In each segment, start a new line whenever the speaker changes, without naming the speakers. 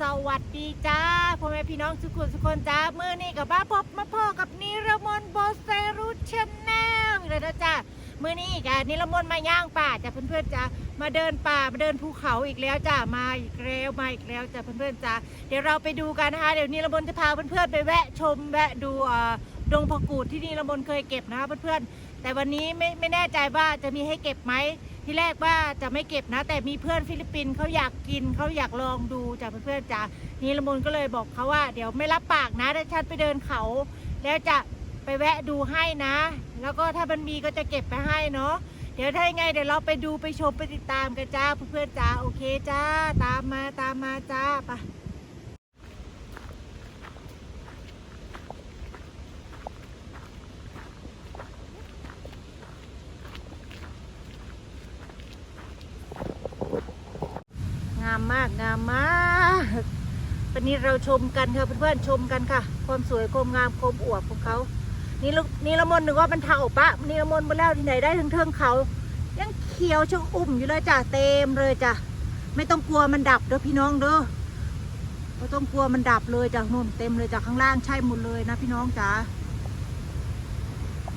สวัสดีจ้าพ่อแม่พี่น้องสุขุมสุคนจ้าเมื่อนี้กับบ้าพบมาพ่อกับนิรมนโบเซรุชแนลเลยนะจ้าเมื่อนี้กับนิรมนมาย่างป่าจ้าเพื่อนๆจ้ามาเดินป่ามาเดินภูเขาอีกแล้วจ้ามาอีกแล้วมาอีกแล้วจ้าเพื่อนๆจ้าเดี๋ยวเราไปดูกันนะคะเดี๋ยวนิรมนจะพาเพื่อนๆไปแวะชมแวะดูอ่อดงผักกูดที่นิรมนเคยเก็บนะคะเพื่อนๆแต่วันนี้ไม่ไม่แน่ใจว่าจะมีให้เก็บไหม ที่แรกว่าจะไม่เก็บนะ แต่มีเพื่อนฟิลิปปินส์เขาอยากกินเขาอยากลองดูจากเพื่อนๆจ้ะนี่ละมุนก็เลยบอกเขาว่า เดี๋ยวไม่รับปากนะถ้าฉันไปเดินเขา แล้วจะไปแวะดูให้นะ แล้วก็ถ้ามันมีก็จะเก็บไปให้เนาะเดี๋ยวถ้ายังไงเดี๋ยวเราไปดูไปชมไปติดตามกันจ้าเพื่อนๆจ้าโอเคจ้า ตามมาตามมาจ้าไปงามมากงามมากตอ นนี้เราชมกันค่ะเพื่อนๆชมกันค่ะ ความสวยความงามความอวบของเขานี่ละนี่ละมนนึกว่ามันเท่าปะนี่ละมนมาแล้วที่ไหนได้ถึงเทิงเขา ยังเขียวชะอุ่มอยู่เลยจ้ะเต็มเลยจ้ะไม่ต้องกลัวมันดับเด้อพี่น้องเด้อไม่ต้องกลัวมันดับเลยจ้ะนุ่นเต็มเลยจ้ะข้างล่างใช่หมดเลยนะพี่น้องจ๋า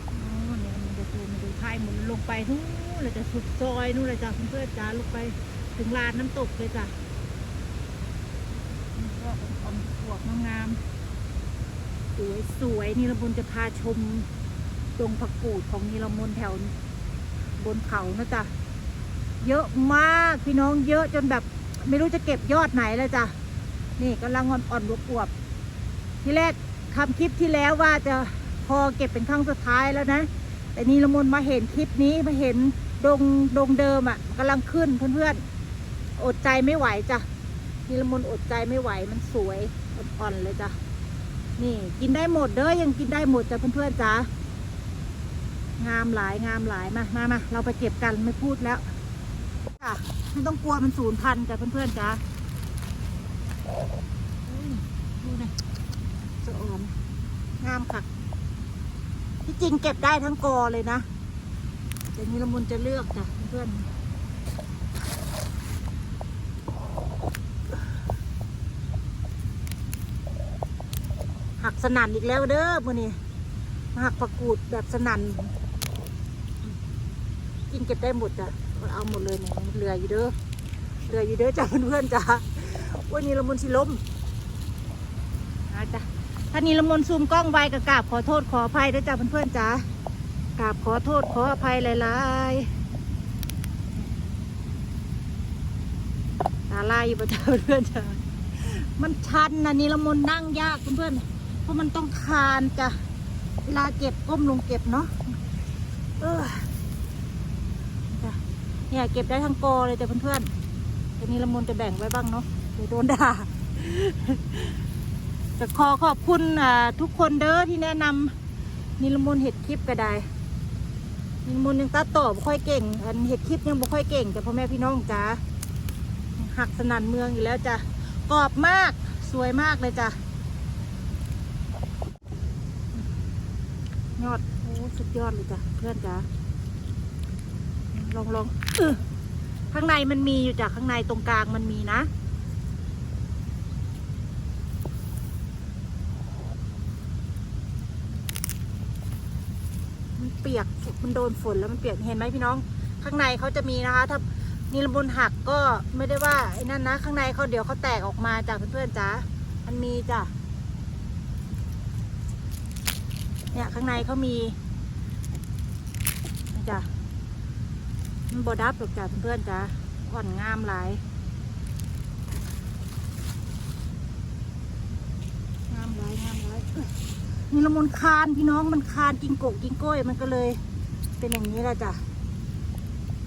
โอ้เนี่ยมันจะดูมันดูไทยหมุนลงไปนู่นเลยจ้ะสุดซอยนู่นเลยจ้ะเพื่อนๆจ้าลงไปถึงลานน้ำตกเลยจ้ะนี่ก็อ่ อนๆอวบงามๆสวยสวยนิรมนจะพาชมดงผักกูดของนิรมนแถวบนเขานะจ๊ะเยอะมากพี่น้องเยอะจนแบบไม่รู้จะเก็บยอดไหนแล้วจ้ะนี่กำลังอ่อนๆอวบๆที่แรกทำคลิปที่แล้วว่าจะพอเก็บเป็นครั้งสุดท้ายแล้วนะ แต่นิรมนมาเห็นคลิปนี้มาเห็นดงดงเดิมอะ่ะกำลังขึ้นเพื่อนๆอดใจไม่ไหวจ้ะนิรมนอดใจไม่ไหวมันสวย อ่อนเลยจ้ะ นี่กินได้หมดเด้อยังกินได้หมดจ้ะเพื่อนๆจ้างามหลายงามหลายมามามาเราไปเก็บกันไม่พูดแล้วค่ะไม่ต้องกลัวมันสูญพันธุ์จ้ะเพื่อนๆจ้าอุ้ยดูนะสะออนงามค่ะที่จริงเก็บได้ทั้งกอเลยนะแต่นี้ละมุนจะเลือกจ้ะเพื่อนๆ หักสนั่นอีกแล้วเด้อมื่อนี้มาหักผักกูดแบบสนั่นกินเก็บได้หมดจ้ะเอาหมดเลยเนี่ยเหลืออยู่เด้อเหลืออยู่เด้อจ้ะเพื่อนๆจ้ะวันนี้ละมุนสิล้มอาจ้ะถ้านี้ละมุนซูมกล้องไวกับกราบขอโทษขออภัยด้วยจ้ะเพื่อนๆจ้ะกราบขอโทษขออภัยหลายๆตาลายอยู่ประจ้ะเพื่อนจ้ะมันชันนะนี่ละมุนนั่งยากเพื่อนๆ ราะมันต้องคานจ้ะเวลาเก็บก้มลงเก็บเนาะเออจ้ะเนี่ยเก็บได้ทั้งกอเลยจ้ะเพื่อนๆทีนี้ละมุนจะแบ่งไว้บ้างเนาะเดี๋ยวโดนด่าจะขอขอบคุณทุกคนเด้อที่แนะนำนิลมุนเห็ดคลิปก็ได้นิลมุนยังตัดต่อบ่ค่อยเก่ง อันเห็ดคลิปยังบ่ค่อยเก่งแต่พ่อแม่พี่น้องจ้าหักสนันเมืองอยู่แล้วจ้ะกรอบมากสวยมากเลยจ้ะ ยอดโอ้ สุดยอดเลยจ้ะเพื่อนจ้ะลองลองข้างในมันมีอยู่จ้ะข้างในตรงกลางมันมีนะมันเปียกมันโดนฝนแล้วมันเปียกเห็นไหมพี่น้อง ข้างในเขาจะมีนะคะ ถ้านิลบุญหักก็ไม่ได้ว่าไอ้นั่นนะ ข้างในเขาเดี๋ยวเขาแตกออกมาจากเพื่อนๆจ้ะมันมีจ้ะเนี่ยข้างในเขามี จ้ะมันบดับหรอกจ้ะเพื่อนจ้ะอ่อนงามหลาย งามหลายงามหลายนี่ละมุนคานพี่น้องมันคานกินโกกกินกล้วยมันก็เลย เป็นอย่างนี้แหละจ้ะ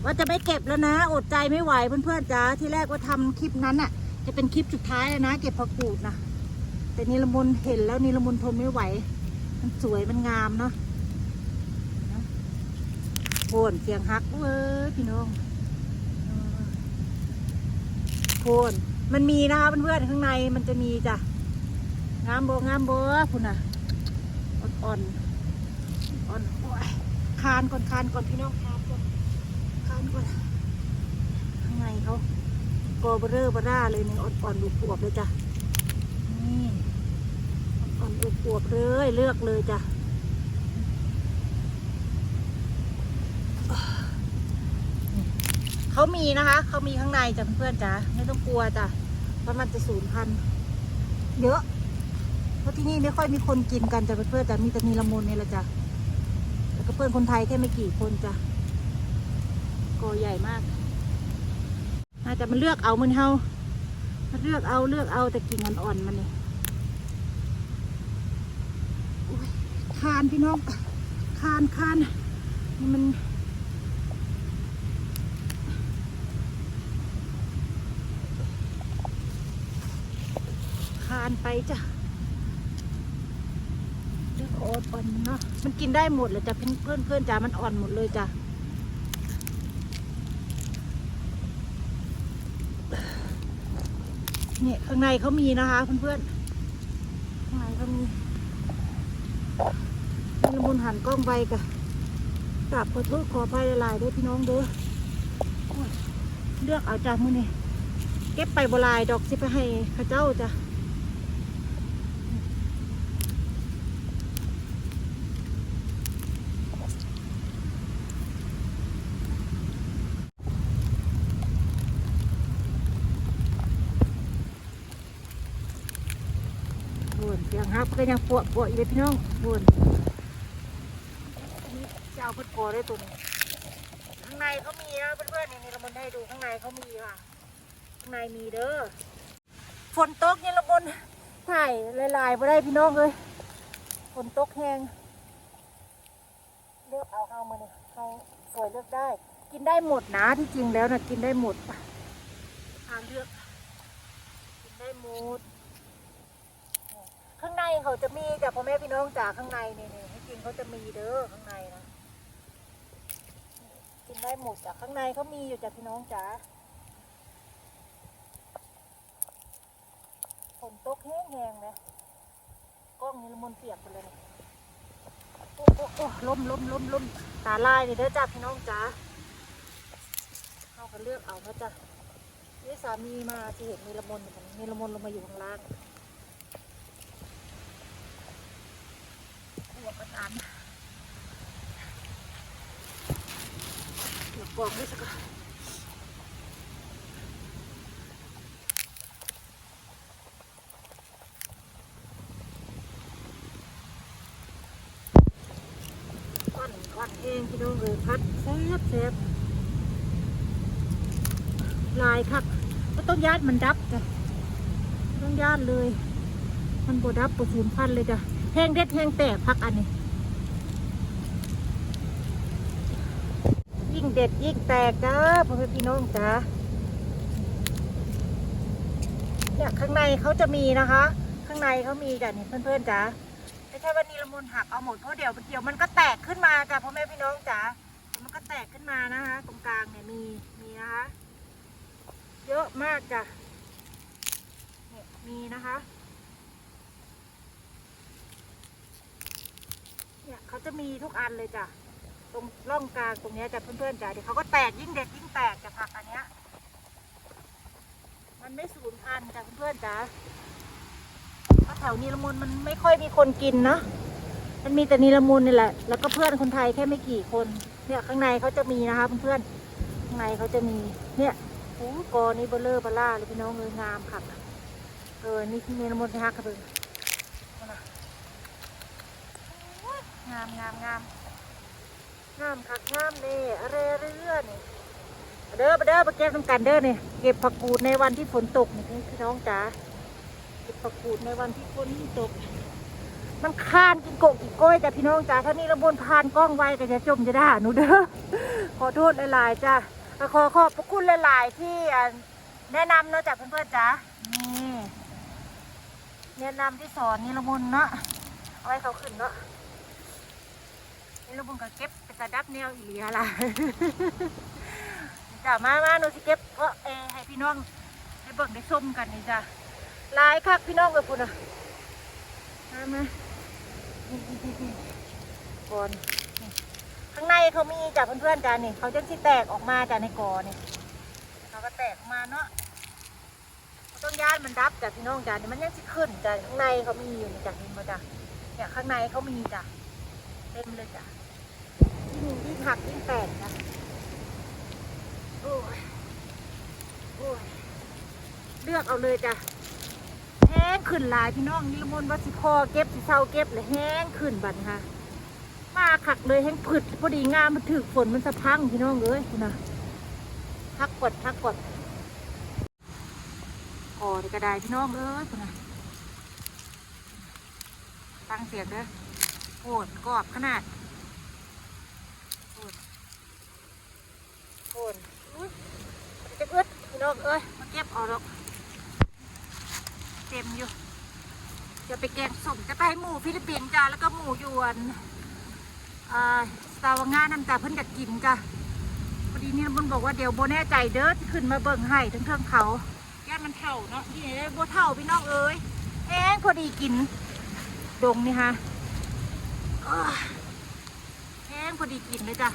ว่าจะไม่เก็บแล้วนะ อดใจไม่ไหวเพื่อนๆจ้ะที่แรกว่าทำคลิปนั้นอะ จะเป็นคลิปสุดท้ายแล้วนะ เก็บผักกูดนะแต่นีละมุนเห็นแล้วนีละมุนทนไม่ไหว มันสวยมันงามเนาะ นเสียงฮักเว้ยพี่น้องโคนมันมีนะคะเพื่อนๆข้างในมันจะมีจ้ะงามโบงามโบคุณน่ะอ่อนอ่อนอ่อนโอ้ยคานก่อนคานก่อนพี่น้องคานก่อนคานก่อนข้างในเขากอเบอร์เรอร์เบอร์ร่าเลยนี่ยอ่อนๆดูปวบเลยจ้ะนี่อ่อนๆดูปวบเลยเลือกเลยจ้ะ เขามีนะคะเขามีข้างในจ้ะเพื่อนจ้ะไม่ต้องกลัวจ้ะเพราะมันจะสูญพันธุ์เยอะ เพราะที่นี่ไม่ค่อยมีคนกินกันจ้ะเพื่อนจ้ะมีแต่นีละมุนนี่แหละจ้ะแล้วก็เพื่อนคนไทยแค่ไม่กี่คนจ้ะกอใหญ่มากอาจะมันเลือกเอามันเฮามันเลือกเอาเลือกเอาแต่กิ่งอ่อนๆมันนี่คานพี่น้องคานคานมันานไปจ้ะเลือกอ่อนเนาะมันกินได้หมดเลยจ้ะเพื่อนเพื่อนจ้ะมันอ่อนหมดเลยจ้ะเนี่ยข้างในเขามีนะคะเพื่อนๆข้างในเขามีมีละมุนหันกล้องไปกะกลับขอโทษขออภัยหลายๆด้วยพี่น้องเด้อโอ้ยเลือกเอาจากมือนี่เก็บไปบหลายดอกสิไปให้ข้าเจ้าจ้ะ บุญเสียงฮับก็ยังปวดปวดอยู่เลยพี่น้องบุญนี่จะเอาพื่อนกอได้ตัวนี้ข้างในเขามีนะเพื่อนๆนี่นี่เราบนให้ดูข้างในเขามีค่ะข้างในมีเด้อฝนตกนี่เราบนถ่ายลายๆมาได้พี่น้องเลยฝนตกแห้งเลือกเอาเอามาเนี่ยเขาสวยเลือกได้ กินได้หมดนะที่จริงแล้วนะกินได้หมดทานเลือกกินได้หมด ข้างในเขาจะมีแต่พ่อแม่พี่น้องจากข้างในนี่นี่จริงเขาจะมีเด้อข้างในนะกินได้หมดจากข้างในเขามีอยู่จากพี่น้องจ๋าฝนตกแห้งๆนะกล้องนี่ละมุนเปียกไปเลยโอ้โอ้โอ้ล้มล้มล้มล้มตาลายนี่เด้อจ้าพี่น้องจ๋าเขาก็เลือกเอานะจ๊ะนี่สามีมาที่เห็นมีละมุนอยู่ตรงนี้มีละมุนลงมาอยู่ข้างล่าง หัวกระตันเดี๋ยวกองด้วยสักก่อนควันควันเองพี่น้องเลยพัดแซ่บแซ่บลายคักก็ต้องญาติมันดับจ้ะต้องญาติเลย มันบดับประสูนพันเลยจ้ะ แห้งเด็ดแห้งแตกพักอันนี้ ยิ่งเด็ดยิ่งแตกจ้าพ่อแม่พี่น้องจ้าเนี่ยข้างในเขาจะมีนะคะ ข้างในเขามีจ้ะนี่เพื่อนๆจ้าไม่ใช่ว่านีละมุนหักเอาหมดเพราะเดี๋ยวเดี๋ยวมันก็แตกขึ้นมาจ้ะพ่อแม่พี่น้องจ้ามันก็แตกขึ้นมานะคะ ตรงกลางเนี่ยมีมีนะคะ เยอะมากจ้ะเนี่ยมีนะคะ เนี่ยเขาจะมีทุกอันเลยจ้ะ ตรงร่องกลางตรงนี้ยจะเพื่อนๆจ๋าเดี๋ยวเขาก็แตกยิ่งเด็ดยิ่งแตกจะผักอันเนี้ย มันไม่สูญพันธุ์จ้ะเพื่อนๆจ๋าเพราะแถวนีละมุนมันไม่ค่อยมีคนกินเนาะ มันมีแต่นีละมุนนี่แหละ แล้วก็เพื่อนคนไทยแค่ไม่กี่คน เนี่ยข้างในเขาจะมีนะคะเพื่อนๆ ข้างในเขาจะมี เนี่ยโอ้กอนี่เบลเลอร์บล่าเลยพี่น้องเลยงามค่ะเออ นี่นีละมุนที่ฮักกระเบิงเอานะโอ้ย งามงามงามงามคักงามเด้อะไรเรื่อนี่เด้อเด้อไปเก็บน้ำกันเด้อนี่เก็บผักกูดในวันที่ฝนตกนี่พี่น้องจ๋าเก็บผักกูดในวันที่ฝนตก มันคานกินโกกินก้อยจ้ะพี่น้องจ๋าถ้านี่ระบนพานกล้องไว้ก็จะจมจะด่าหนูเด้อขอโทษหลายๆจ้ะขอขอบพระคุณหลายๆที่แนะนำเนาะจ้ะเพื่อนๆจ๋านี่แนะนำที่สอนนี่ละมุนเนาะเอาไว้เขาขึ้นเนาะ นี่ลูกบุญก็เก็บเป็นตาดับแนวอีหลีฮะล่ะจ้ามามาหนูสิเก็บเพราะเอให้พี่น้องให้เบิ่งได้ส้มกันนี่จ้ะหลายคักพี่น้องเลยพุ่นอะมามาก่อนข้างในเขามีจ้ะเพื่อนๆจ้ะนี่เขาจะที่แตกออกมาจ้ะในกอนี่เขาก็แตกออกมาเนาะต้องย่านมันดับจ้ะพี่น้องจ้ะนี่มันยังสิขึ้นจ้ะข้างในเขามีอยู่นี่จ้ะเห็นไหมจ้ะเนี่ยข้างในเขามีจ้ะเต็มเลยจ้ะ ยิ่งยิ่งหักยิ่งแตกจ้ะโอ้ยโอ้ยเลือกเอาเลยจ้ะแห้งขึ้นหลายพี่น้องนี่ลมนว่าสิพอเก็บสิเศร้าเก็บเลยแห้งขึ้นบัดค่ะ มาขักเลยแห้งผึดพอดีงามมันถือฝนมันสะพังพี่น้องเอ้ยนะพักกดพักกดโอ้ยกระไดพี่น้องเอ้ยนะฟังเสียงเด้อโอดกรอบขนาดโอดโอนอุ้ยจะอึ ดองเอ้ยมาเก็บเออกดอก เต็มอยู่จะไปแกงส้มจะไปให้หมูฟิลิปปินส์จ้าแล้วก็หมูยวนอ่าสตาวางาน้ำตาเพิ่นอยากกินจ้ะพอดีนี่มันบอกว่าเดี๋ยวโบแน่ใจเด้อขึ้นมาเบิ่งให้ทั้งเทิงเขาย่านมันเท่าเนาะนี่ได้บัวเท่าพี่น้องเอ้ยแหงพอดีกินดงนี่ฮะแห้งพอดีกินเลยจ้ะ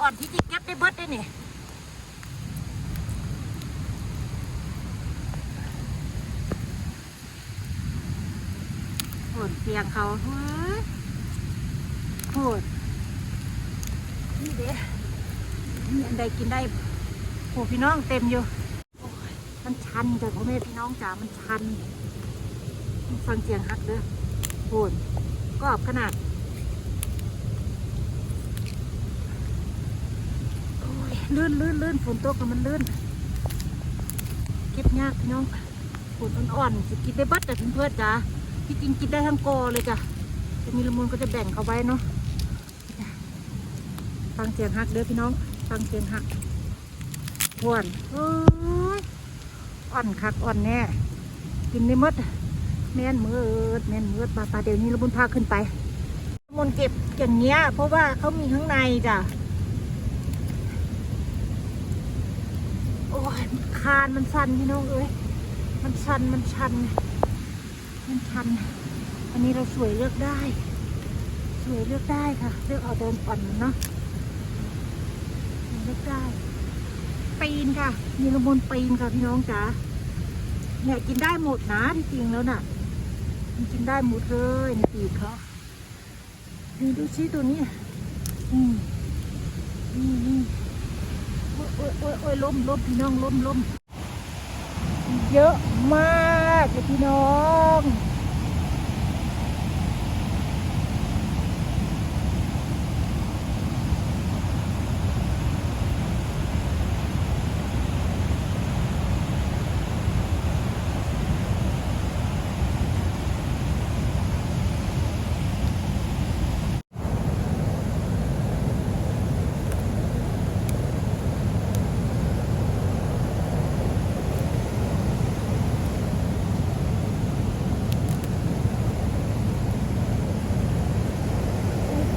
อ่อนที่จิเก็บได้เบิดได้เนี่โหดเสียงเขาเฮ้ยโหดนี่เด้นี่อันใดกินได้โอ้พี่น้องเต็มอยู่ มันชันจ้ะพ่อแม่พี่น้องจ๋า มันชัน ฟังเสียงฮักเด้อโหนกรอบขนาดโอ้ยลื่นลื่นลื่นฝนตกแล้วมันลื่น เก็บยากพี่น้องฝนอ่อนๆสกินได้บัดแต่เพื่อนๆจ้า ที่จริงกินได้ทั้งกอเลยจ้ะจะมีละมุนก็จะแบ่งเขาไว้เนาะฟังเสียงฮักเด้อพี่น้องฟังเสียงฮักอ้วนอ้ยอ่อนคักอ่อนแน่ กินได้หมดแม่นมืดแม่นมืดปลาปลาเดี๋ยวนี้เราบุญพาขึ้นไปละมุนเก็บอย่างเงี้ย เพราะว่าเขามีข้างในจ้ะโอ้ยคานมันชันพี่น้องเอ้ยมันชันมันชัน มันชันอันนี้เราสวยเลือกได้ สวยเลือกได้ค่ะ เลือกเอาเดินอ่นเนาะเลือกได้ปีนค่ะ มีละมุนปีนค่ะพี่น้องจ๋าเนี่ยกินได้หมดนะที่จริงแล้วน่ะ มันกินได้หมดเลยในปีกเขาดูดูชิตัวนี้อืมนี่นี่โอ้ยโอ้ยโอ้ยโอ้ยล้มล้มพี่น้องล้มล้ม เยอะมากเลยพี่น้อง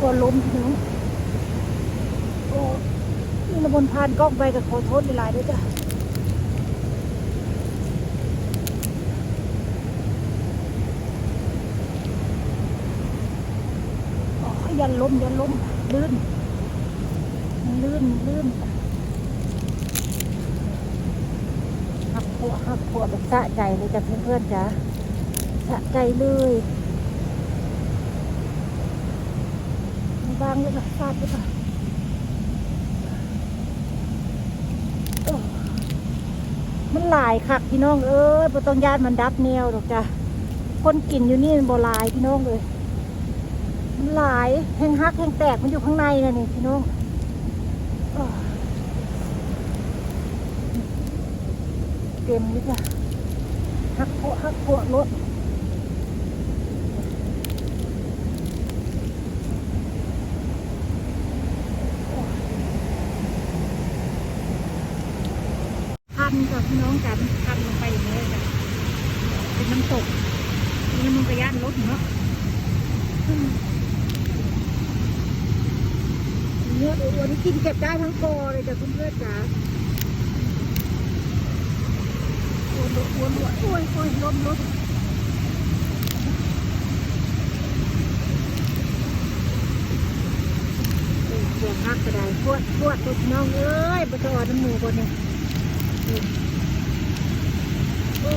กลัวล้มพี่น้องโอ้นี่ระบนพานกล้องไปกับขอโทษเวลายด้วยจ้ะโอ้ยยันล้มยันล้มลื่นมันลื่นลื่นหักหัวหักหัวแบบสะใจเลยจ้ะเพื่อนๆจ้ะสะใจเลย วางเลยค่ะฟาดเลยค่ะมันหลายคักพี่น้องเอ้ยบ่ต้องย่านมันดับแนวหรอกจ้ะคนกินอยู่นี่มันบ่หลายพี่น้องเลยมันหลายแห้งฮักแห้งแตกมันอยู่ข้างในนะนี่พี่น้องเต็มเลยจ้ะฮักโพะฮักโพะรถ พันกับพี่ น้องกันพันลงไปอย่างนี้ยจ้ะเป็นน้ำตกนี่มันกระย่านรถเนาะเนื้อตัวนี้กินเก็บได้ทั้งกอเลยจ้ะเพื่อนๆจ๋าโอ้ยโอ้ยโอ้ยโอ้ยล้มรถเสียงฮักกระไดปวดปวดตัวพี่น้องเอ้ยบะตอน้ำหมูบนเนี่ย โอ้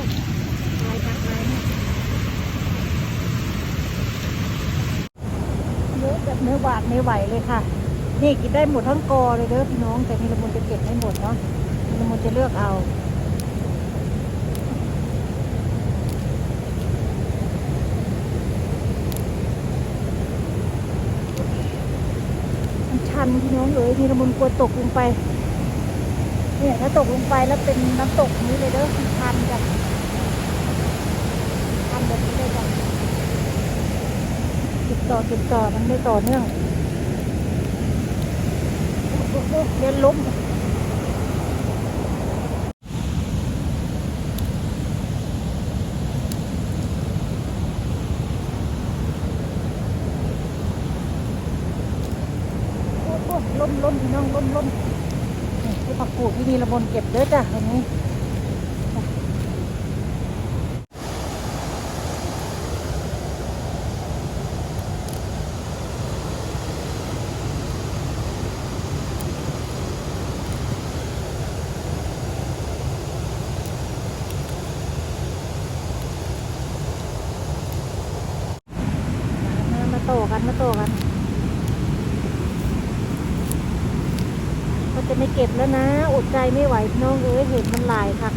ลายจักลายเนี่ยอะแบบเนื้อหวานไม่ไหวเลยค่ะ นี่กินได้หมดทั้งกอเลยเด้อพี่น้อง แต่นิรมนจะเก็บไม่หมดเนาะนิรมนจะเลือกเอาชันพี่น้องเอ๋ยนิรมนกลัวตกลงไป เนี่ยถ้าตกลงไปแล้วเป็นน้ำตกนี้เลยเด้อ มันชันจ้ะชันแบบนี้เลยจ้ะติดต่อติดต่อมันไม่ต่อเนื่องเรียนล้มล้มล้มพี่น้องล้มล้มนี่ที่ผักกูดที่มีระบนเก็บเด้อจ้ะตรงนี้ มามาโตกันมาโตกันก็จะไม่เก็บแล้วนะ อดใจไม่ไหวพี่น้องเอ้ยเห็นมันหลายค่ะ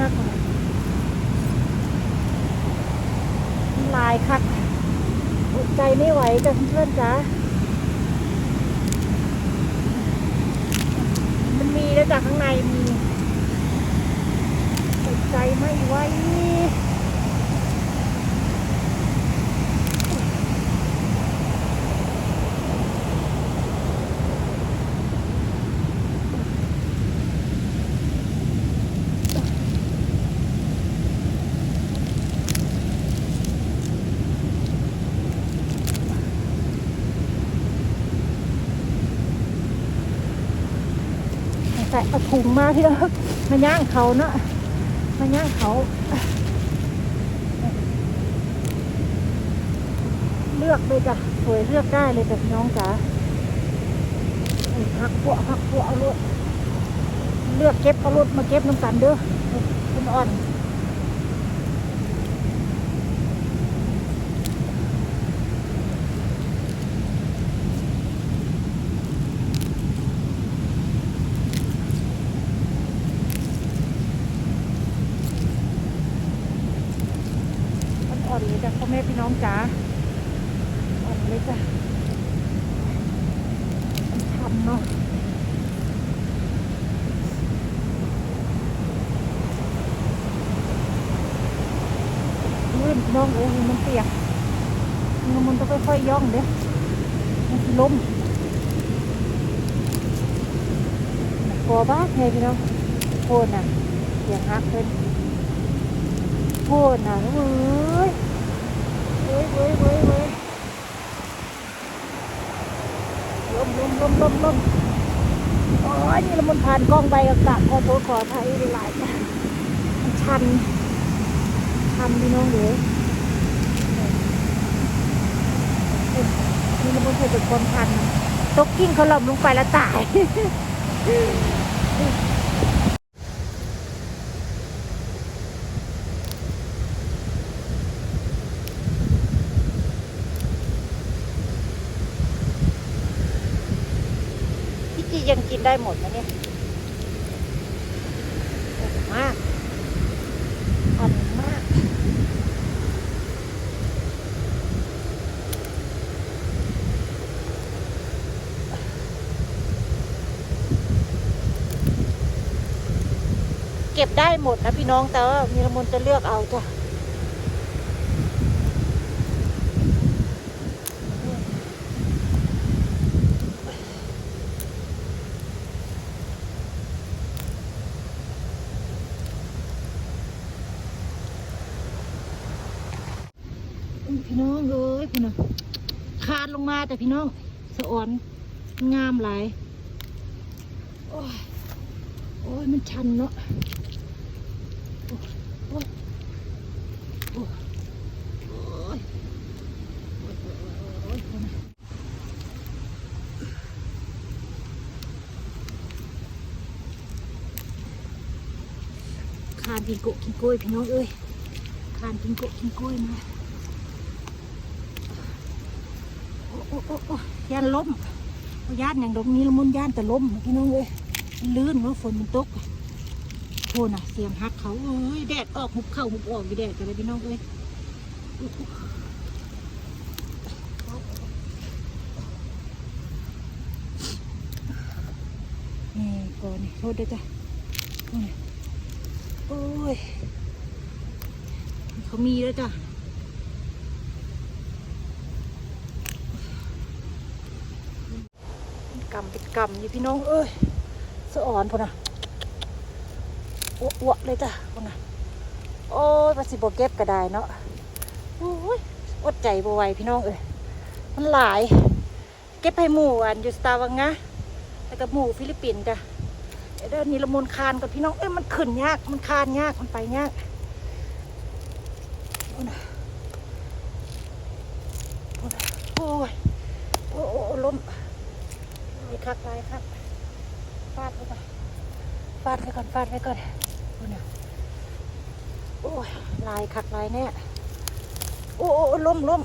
คักลายค่ะอดใจไม่ไหวจ้ะเพื่อนจ้ามันมีแล้วจากข้างในมีอดใจไม่ไหว เอาถุงมาพี่น้อมาย่างเขาเนาะมาย่างเขาเลือกเลยจ้ะสวยเลือกได้เลยจ้ะน้องจ๋าพักพวกพักพวกเอารถเลือกเก็บเอารถมาเก็บน้ำกันเด้อคุณอ่อนอ่อนๆเลยจ้ะพ่อแม่พี่น้อง จ๋าอ่อนเลยจ้ะทำเนาะลื่นน้องเอ้ยมันเปียกมันต้องค่อยๆย่องเด้มันล้มกลัวบ้าไงพี่น้องโคนน่ะเสียงฮักเพิ่นโคนน่ะเว้ย ว้ยเว้ยเว้ยเว้ยลมลมลมลมลมโอ้ยนี่ละมันผ่านกล้องใบกระกะขอโทษขออภัยหลายๆมันชันทำพี่น้องเอ๋ยนี่มันเป็นเป็นคนพันตกกิ้งเขาหล่มลงไปแล้วตาย พี่ยังกินได้หมดนะเนี่ยมากอ่อนมาก เก็บได้หมดนะพี่น้องแต่ว่ามีละมนจะเลือกเอาจ้ะอุ๊ยพี่น้องเอ้ยพี่น้องคานลงมา แต่พี่น้องสะอ่อนงามหลายโอ้ยโอ้ยมันชันเนาะโอ้ยโอ้ยโอ้ยโอ้ยโอ้ยคานกินโกะกินกล้วยพี่น้องเอ้ยคานกินโกะกินกล้วยมา โอ้โอ้ย่านล้มย่านอย่างดอกนี้ละมุนย่านแต่ล้มพี่น้องเอ้ยมันลื่นเนาะฝนมันตกโทน่ะ เสียงฮักเขาเอ้ยแดดออกหุบเข้าหุบออกอยู่แดดกันเลยพี่น้องเอ้ยนี่ก่อนนี่โทษด้วยจ้ะโอ้ยเขามีแล้วจ้ะ กำเป็นกำอยู่พี่น้องเอ้ยสะอ่อนพอนะอ้วกเลยจ้ะพอนะโอ้ยภาษีบเก็บก็ได้เนาะโอ้ยอดใจบ่ไหวพี่น้องเอ้ยมันหลาย เก็บให้หมู่อันอยู่สตาร์วังงะแล้วก็หมู่ฟิลิปปินส์จ้ะเดี๋ยวนนี้ละมุนคานกับพี่น้องเอ้ยมันขึ้นยากมันคานยากมันไปยากโอ้นะโอ้นะโอ้ยโอ้โอ้โอ้ล้มไอ้คักตายครับฟาดไปก่อน ฟาดไปก่อนฟาดไปก่อนโอ้นะโอ้ยลายคักลายแน่โอ้โอ้ล้มล้ม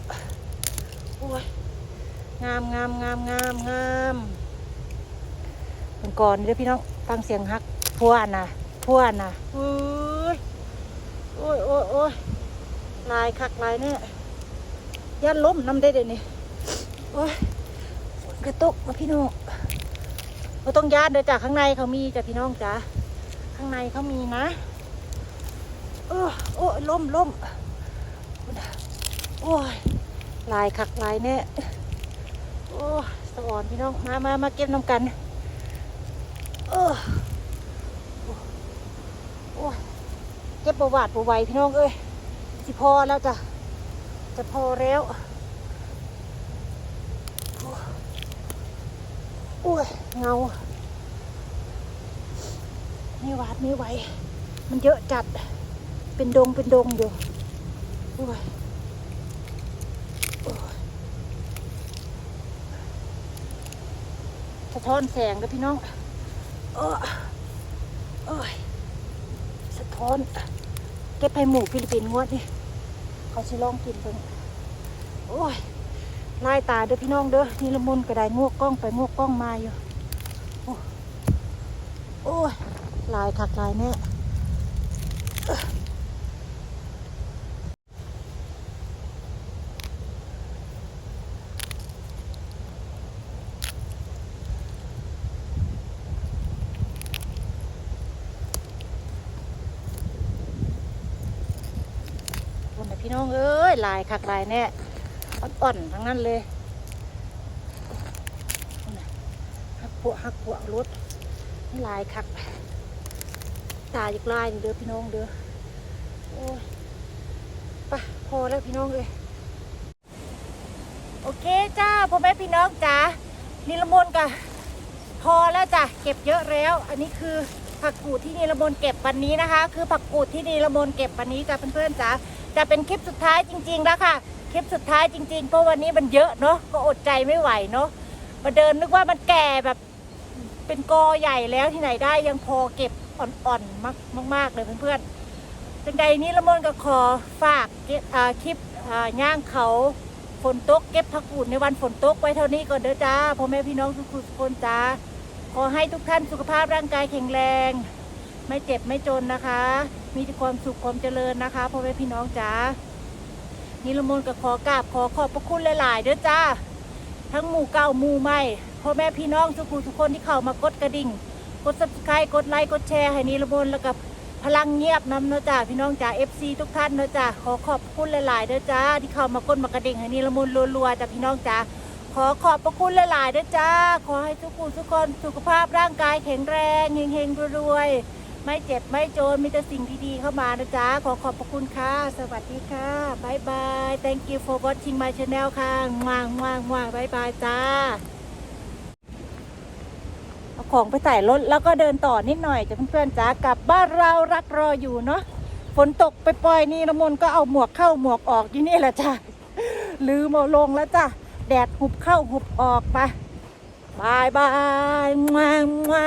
โอ้ยงามงามงามงามงามมันก่อนเดี๋ยวพี่น้องฟังเสียงฮักพวนนะพวนนะโอ้ยโอ้ยโอ้ยโอ้ยลายคักลายแน่ย่านล้มน้ำได้เดี๋ยวนี้โอ้ยกระตุกมาพี่น้อง เราต้องย่านเดี๋ยวจากข้างในเขามีจ้ะพี่น้องจ้ะข้างในเขามีนะเออโอ้ล้มล้มโอ้ยลายคักลายแน่โอ้สะอ่อนพี่น้องมามามาเก็บน้ำกันเออโอ้เก็บประวัติประไวพี่น้องเอ้ยสิพอแล้วจ้ะจะพอแล้ว อุ้ยเงา ไม่วาดไม่ไหว มันเยอะจัด เป็นดงเป็นดงอยู่อ้ยโอ้ยสะท้อนแสงนะพี่น้องเออโอ้ยสะท้อน เก็บให้หมูฟิลิปปินส์งวดนี่เขาชิลองกินเพิ่งโอ้ย ลายตาเด้อพี่น้องเด้อนี่ละมุนกระไดงวกกล้องไปงวกกล้องมาอยู่ โอ้ยลายคักลายแน่เอ้อคนนะพี่น้องเอ้ยลายคักลายแน่ อ่อนๆทั้งนั้นเลยหักพวกหักพวกรถลายคัก ตาจากลายเด้อพี่น้องเด้อโอ้ยไปะพอแล้วพี่น้องเอ้ยโอเคจ้าพ่อแม่พี่น้องจ้านิลมนต์กะพอแล้วจ้ะเก็บเยอะแล้ว อันนี้คือผักกูดที่นิลมนเก็บวันนี้นะคะ คือผักกูดที่นิลมนเก็บวันนี้จ้ะเพื่อนๆจ้าจะเป็นคลิปสุดท้ายจริง ๆ แล้วค่ะ ลิปสุดท้ายจริงๆ เพราะวันนี้มันเยอะเนาะก็อดใจไม่ไหวเนาะมาเดินนึกว่ามันแก่แบบเป็นกอใหญ่แล้วที่ไหนได้ยังพอเก็บอ่อนๆมากมากๆเลยเพื่อนๆจังใดนี้ละมนก็ขอฝากคลิปย่างเขาฝนตกเก็บผักกูดในวันฝนตกไว้เท่านี้ก่อนเด้อจ้าพ่อแม่พี่น้องทุกคนจ้าขอให้ทุกท่านสุขภาพร่างกายแข็งแรง ไม่เจ็บไม่จนนะคะ มีแต่ความสุขความเจริญนะคะพ่อแม่พี่น้องจ้า นิรมนต์ก็ขอกราบขอขอบพระคุณหลายๆเด้อจ้า ทั้งหมู่เก่าหมู่ใหม่พ่อแม่พี่น้องทุกผู้ทุกคนที่เข้ามากดกระดิ่ง กด subscribe กดไลค์กดแชร์ให้นิรมนต์แล้วกับพลังเงียบนำเนาะจ้าพี่น้องจ้า FC ทุกท่านเนาะจ้าขอขอบคุณหลายๆเด้อจ้าที่เข้ามากดมากระดิ่งให้นิรมนต์รัวๆจ้าพี่น้องจ้าขอขอบพระคุณหลายๆเด้อจ้า ขอให้ทุกผู้ทุกคนสุขภาพร่างกายแข็งแรงเฮงๆรวยๆ ไม่เจ็บไม่จนมีแต่สิ่งดีๆเข้ามานะจ้าขอขอบพระคุณค่ะ สวัสดีค่ะบายบาย thank you for watching my channel ค่ะว่างว่างว่างบายบายจ้าเอาของไปใส่รถแล้วก็เดินต่อนิดหน่อยจ้ะเพื่อนๆจ้ากลับบ้านเรารักรออยู่เนาะฝนตกไปปล่อยนี่ละมนก็เอาหมวกเข้าหมวกออกอยู่นี่แหละจ้ะลืมเอาลงแล้วจ้ะแดดหุบเข้าหุบออกไปบายบายมามา